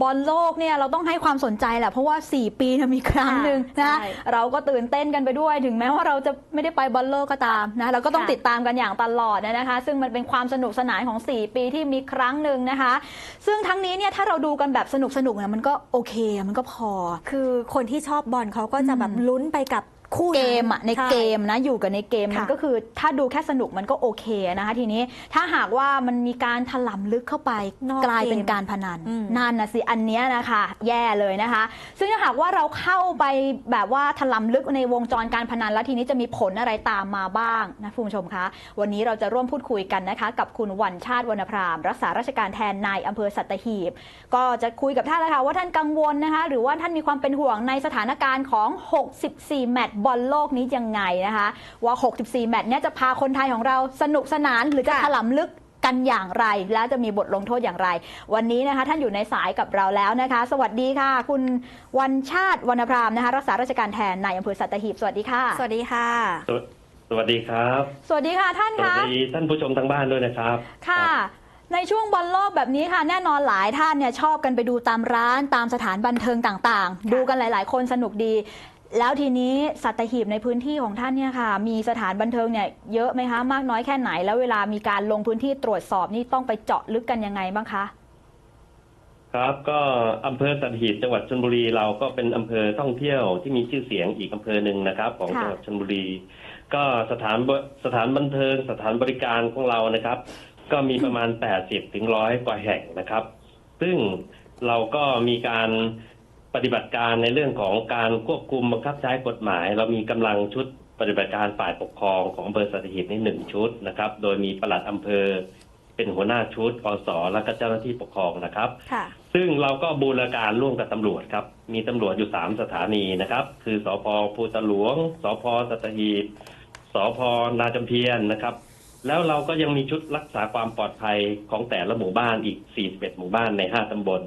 บอลโลกเนี่ยเราต้องให้ความสนใจแหละเพราะว่า 4 ปีเนี่ยมีครั้งหนึ่งนะใช่เราก็ตื่นเต้นกันไปด้วย ถึงแม้ว่าเราจะไม่ได้ไปบอลโลกก็ตามนะเราก็ต้องค่ะติดตามกันอย่างตลอดนะคะ ซึ่งมันเป็นความสนุกสนานของ 4 ปีที่มีครั้งหนึ่งนะคะ ซึ่งทั้งนี้เนี่ยถ้าเราดูกันแบบสนุกสนุกๆเนี่ยมันก็โอเคมันก็พอ คือคนที่ชอบบอลเขาก็จะแบบอืมลุ้นไปกับ คู่เกนั้นมอะในช่เกมนะอยู่กับในเกมมันค่ะก็คือถ้าดูแค่สนุกมันก็โอเคนะคะทีนี้ถ้าหากว่ามันมีการถล่ำลึกเข้าไปนอกกลายเป็นเกมการพนันอืมนั่นนะสิอันเนี้ยนะคะ แย่เลยนะคะ ซึ่งถ้าหากว่าเราเข้าไปแบบว่าถล่ำลึกในวงจรการพนันแล้วทีนี้จะมีผลอะไรตามมาบ้างนะคุณผู้ชมคะวันนี้เราจะร่วมพูดคุยกันนะคะ กับคุณวันชาติวรรณพรามรักษาราชการแทนนายอำเภอสัตหีบ ก็จะคุยกับท่านแล้วค่ะว่าท่านกังวลนะคะ หรือว่าท่านมีความเป็นห่วงในสถานการณ์ของ 64 แมตช์บอลโลกนี้ยังไงนะคะ ว่า 64 แมตช์เนี้ยจะพาคนไทยของเราสนุกสนานหรือจะค่ะถล่ำลึกกันอย่างไร แล้วจะมีบทลงโทษอย่างไร วันนี้นะคะ ท่านอยู่ในสายกับเราแล้วนะคะ สวัสดีค่ะ คุณวันชาติวรรณพรามนะคะ รักษาราชการแทนนายอำเภอสัตหีบสวัสดีค่ะ สวัสดีค่ะ สวสวัสดีครับ สวัสดีค่ะท่านสวัคะสดีท่านผู้ชมทางบ้านด้วยนะครับ ค่ะในช่วงบอลโลกแบบนี้ค่ะแน่นอนหลายท่านเนี่ยชอบกันไปดูตามร้านตามสถานบันเทิงต่างๆ ดูกันหลาย ๆ คนสนุกดี แล้วทีนี้สัตหีบในพื้นที่ของท่านเนี่ยค่ะ มีสถานบันเทิงเนี่ยเยอะไหมคะ มากน้อยแค่ไหน แล้วเวลามีการลงพื้นที่ตรวจสอบนี่ต้องไปเจาะลึกกันยังไงบ้างคะ ครับก็อำเภอสัตหีบจังหวัดชลบุรีเราก็เป็นอำเภอท่องเที่ยวที่มีชื่อเสียงอีกอำเภอหนึ่งนะครับ ของค่ะ จังหวัดชลบุรี ก็สถานบสถานบันเทิงสถานบริการของเรานะครับ ก็มีประมาณ 80ถึงร้อยกว่าแห่งนะครับ ซึ่งเราก็มีการ ปฏิบัติการในเรื่องของการควบคุมบังคับใช้กฎหมาย เรามีกำลังชุดปฏิบัติการฝ่ายปกครองของอำเภอสัตหีบนี่หนึ่งชุดนะครับ โดยมีปลัดอำเภอ เป็นหัวหน้าชุดอสและก็เจ้าหน้าที่ปกครองนะครับค่ะซึ่งเราก็บูรณาการร่วมกับตำรวจครับ มีตำรวจอยู่สามสถานีนะครับ คือสพภูตะหลวงสพสัตหีบสพนาจำเพียนนะครับ แล้วเราก็ยังมีชุดรักษาความปลอดภัยของแต่ละหมู่บ้านอีก 41 หมู่บ้านใน 5 ตำบล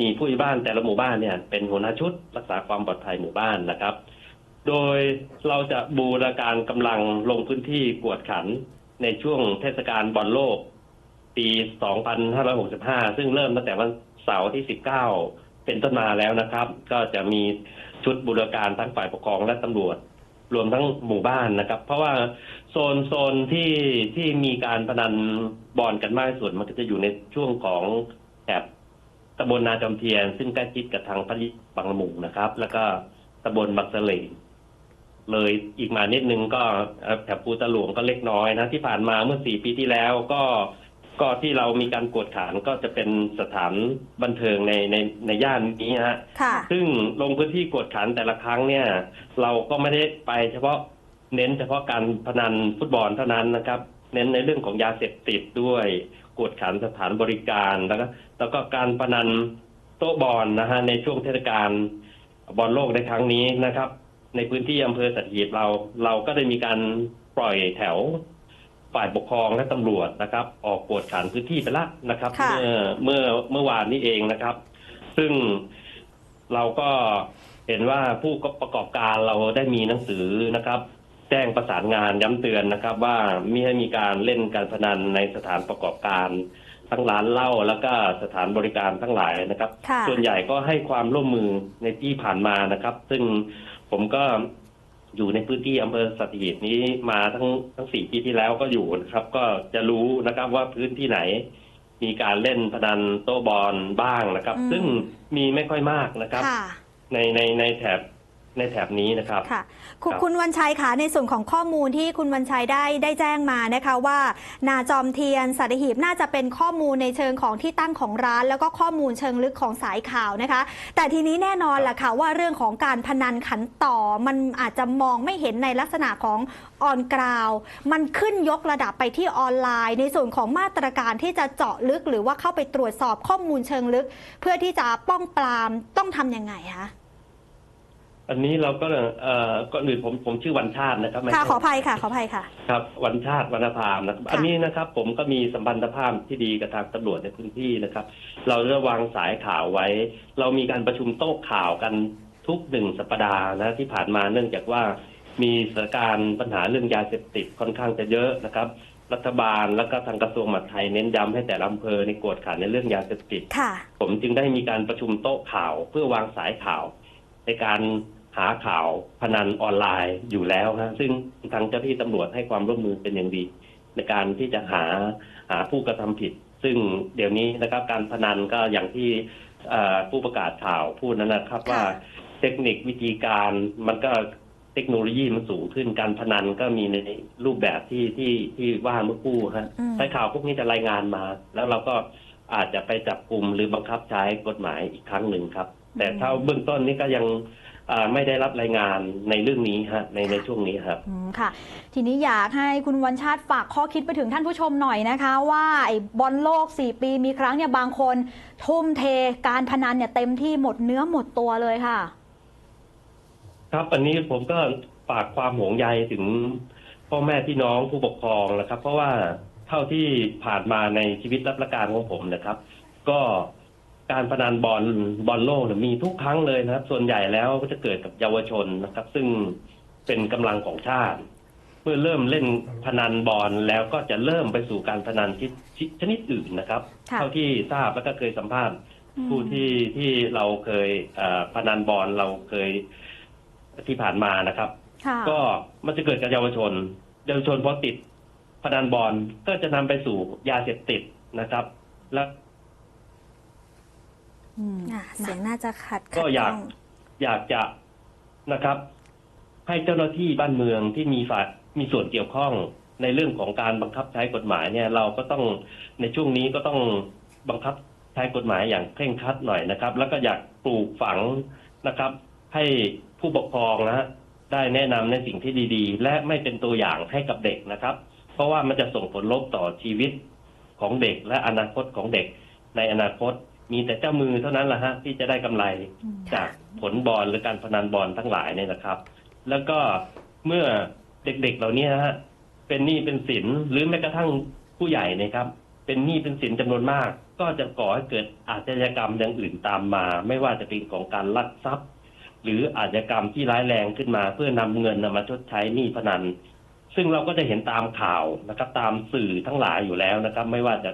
มีผู้ใหญ่บ้านแต่ละหมู่บ้านเนี่ยเป็นหัวหน้าชุดรักษาความปลอดภัยหมู่บ้านนะครับ โดยเราจะบูรณาการกำลังลงพื้นที่กวดขันในช่วงเทศกาลบอลโลก ปี 2565 ซึ่งเริ่มตั้งแต่วันเสาร์ที่ 19 เป็นต้นมาแล้วนะครับ ก็จะมีชุดบูรณาการทั้งฝ่ายปกครองและตำรวจรวมทั้งหมู่บ้านนะครับ เพราะว่าโซนโซนที่ที่มีการพนันบอลกันมากที่สุดมันก็จะอยู่ในช่วงของแถบ ตำบลนาจอมเทียน ซึ่งใกล้ชิดกับทางพัทยบางละมุงนะครับ แล้วก็ตำบลบักสะเลงเลยอีกมานิดนึงก็เอ่อแถบภูตะหลวงก็เล็กน้อยนะ ที่ผ่านมาเมื่อสี่ปีที่แล้วก็ก็ที่เรามีการกวดขันก็จะเป็นสถานบันเทิงในในในย่านนี้ฮะค่ะซึ่งลงพื้นที่กวดขันแต่ละครั้งเนี่ย เราก็ไม่ได้ไปเฉพาะเน้นเฉพาะการพนันฟุตบอลเท่านั้นนะครับ เน้นในเรื่องของยาเสพติดด้วย กวดขันสถานบริการแล้วก็แล้วก็การพนันโต๊ะบอลนะฮะในช่วงเทศกาลบอลโลกในครั้งนี้นะครับ ในพื้นที่อำเภอสัตหีบเรา เราก็ได้มีการปล่อยแถวฝ่ายปกครองและตำรวจนะครับ ออกกวดขันพื้นที่ไปละนะครับค่ะเมื่อเมื่อเมื่อวานนี้เองนะครับ ซึ่งเราก็เห็นว่าผู้ประกอบการเราได้มีหนังสือนะครับ แจ้งประสานงานย้ำเตือนนะครับ ว่าไม่ให้มีการเล่นการพนันในสถานประกอบการ ทั้งร้านเหล้าแล้วก็สถานบริการทั้งหลายนะครับ ค่ะ ส่วนใหญ่ก็ให้ความร่วมมือในที่ผ่านมานะครับ ซึ่งผมก็อยู่ในพื้นที่อำเภอสัตหีบนี้มาทั้งทั้งสี่ปีที่แล้วก็อยู่นะครับ ก็จะรู้นะครับว่าพื้นที่ไหน มีการเล่นพนันโต๊ะบอลบ้างนะครับ อืม ซึ่งมีไม่ค่อยมากนะครับ ค่ะ ในในในแถบ ในแถบนี้นะครับ ค่ะคุณครับ คุณวันชัยคะในส่วนของข้อมูลที่คุณวันชัยได้ได้แจ้งมานะคะว่า นาจอมเทียนสัตหีบน่าจะเป็นข้อมูลในเชิงของที่ตั้งของร้าน แล้วก็ข้อมูลเชิงลึกของสายข่าวนะคะ แต่ทีนี้แน่นอนแหละค่ะว่าเรื่องของการพนันขันต่อ มันอาจจะมองไม่เห็นในลักษณะของออนกราวมันขึ้นยกระดับไปที่ออนไลน์ ในส่วนของมาตรการที่จะเจาะลึกหรือว่าเข้าไปตรวจสอบข้อมูลเชิงลึก เพื่อที่จะป้องปรามต้องทำยังไงคะ อันนี้เราก็เอ่อก่อนอื่นผมผมชื่อวันชาตินะครับไม่ค่ะใช่ขออภัยค่ะ ขออภัยค่ะ ครับ วันชาติวรรณพามนะครับค่ะอันนี้นะครับ ผมก็มีสัมพันธภาพที่ดีกับทางตำรวจในพื้นที่นะครับ เราจะวางสายข่าวไว้ เรามีการประชุมโต๊ะข่าวกันทุกหนึ่งสัปดาห์นะที่ผ่านมาเนื่องจากว่ามีสถานการณ์ปัญหาเรื่องยาเสพติดค่อนข้างจะเยอะนะครับ รัฐบาลแล้วก็ทางกระทรวงมหาดไทยเน้นย้ำให้แต่ละอำเภอในกวดขันในเรื่องยาเสพติด ค่ะ ผมจึงได้มีการประชุมโต๊ะข่าวเพื่อวางสายข่าว ในการ หาข่าวพนันออนไลน์อยู่แล้วฮะซึ่งทางเจ้าที่ตำรวจให้ความร่วมมือเป็นอย่างดี ในการที่จะหาหาผู้กระทำผิด ซึ่งเดี๋ยวนี้นะครับการพนันก็อย่างที่เอ่อผู้ประกาศข่าวพูดนั้นนะครับค่ะว่าเทคนิควิธีการมันก็เทคโนโลยีมันสูงขึ้นการพนันก็มีในรูปแบบที่ที่ที่ว่าเมื่อกู้ฮะอืมสายข่าวพวกนี้จะรายงานมา แล้วเราก็อาจจะไปจับกลุ่มหรือบังคับใช้กฎหมายอีกครั้งหนึ่งครับ แต่ถ้าเบื้องต้นนี้ก็ยัง อ่าไม่ได้รับรายงานในเรื่องนี้ฮะในในช่วงนี้ครับ อืมค่ะ ทีนี้อยากให้คุณวันชาติฝากข้อคิดไปถึงท่านผู้ชมหน่อยนะคะ ว่าไอ้บอลโลก 4 ปีมีครั้งเนี่ยบางคน ทุ่มเทการพนันเนี่ยเต็มที่หมดเนื้อหมดตัวเลยค่ะ ครับอันนี้ผมก็ฝากความห่วงใยถึงพ่อแม่พี่น้องผู้ปกครองนะครับ เพราะว่าเท่าที่ผ่านมาในชีวิตรับราชการของผมนะครับ ก็ การพนันบอลบอลโลกเนี่ยมีทุกครั้งเลยนะครับ ส่วนใหญ่แล้วก็จะเกิดกับเยาวชนนะครับ ซึ่งเป็นกำลังของชาติ เมื่อเริ่มเล่นพนันบอลแล้วก็จะเริ่มไปสู่การพนันที่ชนิดอื่นนะครับ ค่ะ เท่าที่ทราบแล้วก็เคยสัมภาษณ์ อืมผู้ที่ที่เราเคยเอ่อพนันบอลเราเคยที่ผ่านมานะครับ ค่ะก็มันจะเกิดกับเยาวชน เยาวชนพอติดพนันบอลก็จะนำไปสู่ยาเสพติดนะครับ และ อืมอะเสียงน่าจะขัดก็ขัดอยากข้ง อยากจะนะครับ ให้เจ้าหน้าที่บ้านเมืองที่มีฝ่ายมีส่วนเกี่ยวข้องในเรื่องของการบังคับใช้กฎหมายเนี่ย เราก็ต้องในช่วงนี้ก็ต้องบังคับใช้กฎหมายอย่างเคร่งครัดหน่อยนะครับ แล้วก็อยากปลูกฝังนะครับ ให้ผู้ปกครองนะฮะได้แนะนำในสิ่งที่ดี ๆ และไม่เป็นตัวอย่างให้กับเด็กนะครับ เพราะว่ามันจะส่งผลลบต่อชีวิตของเด็กและอนาคตของเด็กในอนาคต มีแต่เจ้ามือเท่านั้นแหละฮะที่จะได้กำไรอืมจากผลบอลหรือการพนันบอลทั้งหลายเนี่ยนะครับ แล้วก็เมื่อเด็กๆเหล่านี้นะฮะเป็นหนี้เป็นสินหรือแม้กระทั่งผู้ใหญ่เนะครับ เป็นหนี้เป็นสินจำนวนมาก ก็จะก่อให้เกิดอาชญากรรมอย่างอื่นตามมา ไม่ว่าจะเป็นของการลักทรัพย์ หรืออาชญากรรมที่ร้ายแรงขึ้นมา เพื่อนำเงินนำมาชดใช้หนี้พนันซึ่งเราก็จะเห็นตามข่าวนะครับ ตามสื่อทั้งหลายอยู่แล้วนะครับ ไม่ว่าจะ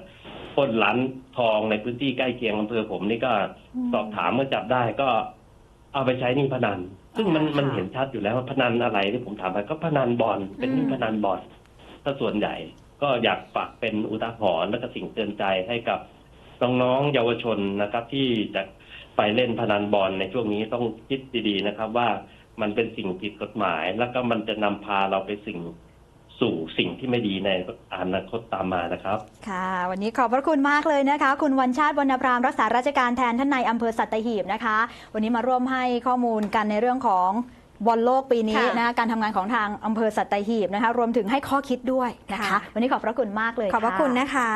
ปล้นร้านทองในพื้นที่ใกล้เคียงอำเภอผมนี่ก็อืมสอบถามเมื่อจับได้ก็เอาไปใช้หนี้พนัน ซึ่งมันอ่าค่ะมันเห็นชัดอยู่แล้วว่าพนันอะไรที่ผมถามไปก็พนันบอลเป็นหนี้อืมพนันบอลถ้าส่วนใหญ่ ก็อยากฝากเป็นอุทาหรณ์และก็สิ่งเตือนใจให้กับน้องๆเยาวชนนะครับ ที่จะไปเล่นพนันบอลในช่วงนี้ต้องคิดดีๆนะครับ ว่ามันเป็นสิ่งผิดกฎหมาย แล้วก็มันจะนำพาเราไปสิ่ง สู่สิ่งที่ไม่ดีในอนาคตตามมานะครับ ค่ะ วันนี้ขอบพระคุณมากเลยนะคะ คุณวันชาติวรรณพรามรักษาราชการแทนท่านนายอำเภอสัตหีบนะคะ วันนี้มาร่วมให้ข้อมูลกันในเรื่องของบอลโลกปีนี้ค่ะนะคะการทำงานของทางอำเภอสัตหีบนะคะ รวมถึงให้ข้อคิดด้วยนะคะค่ะวันนี้ขอบพระคุณมากเลยขอบพระะคุณนะคะ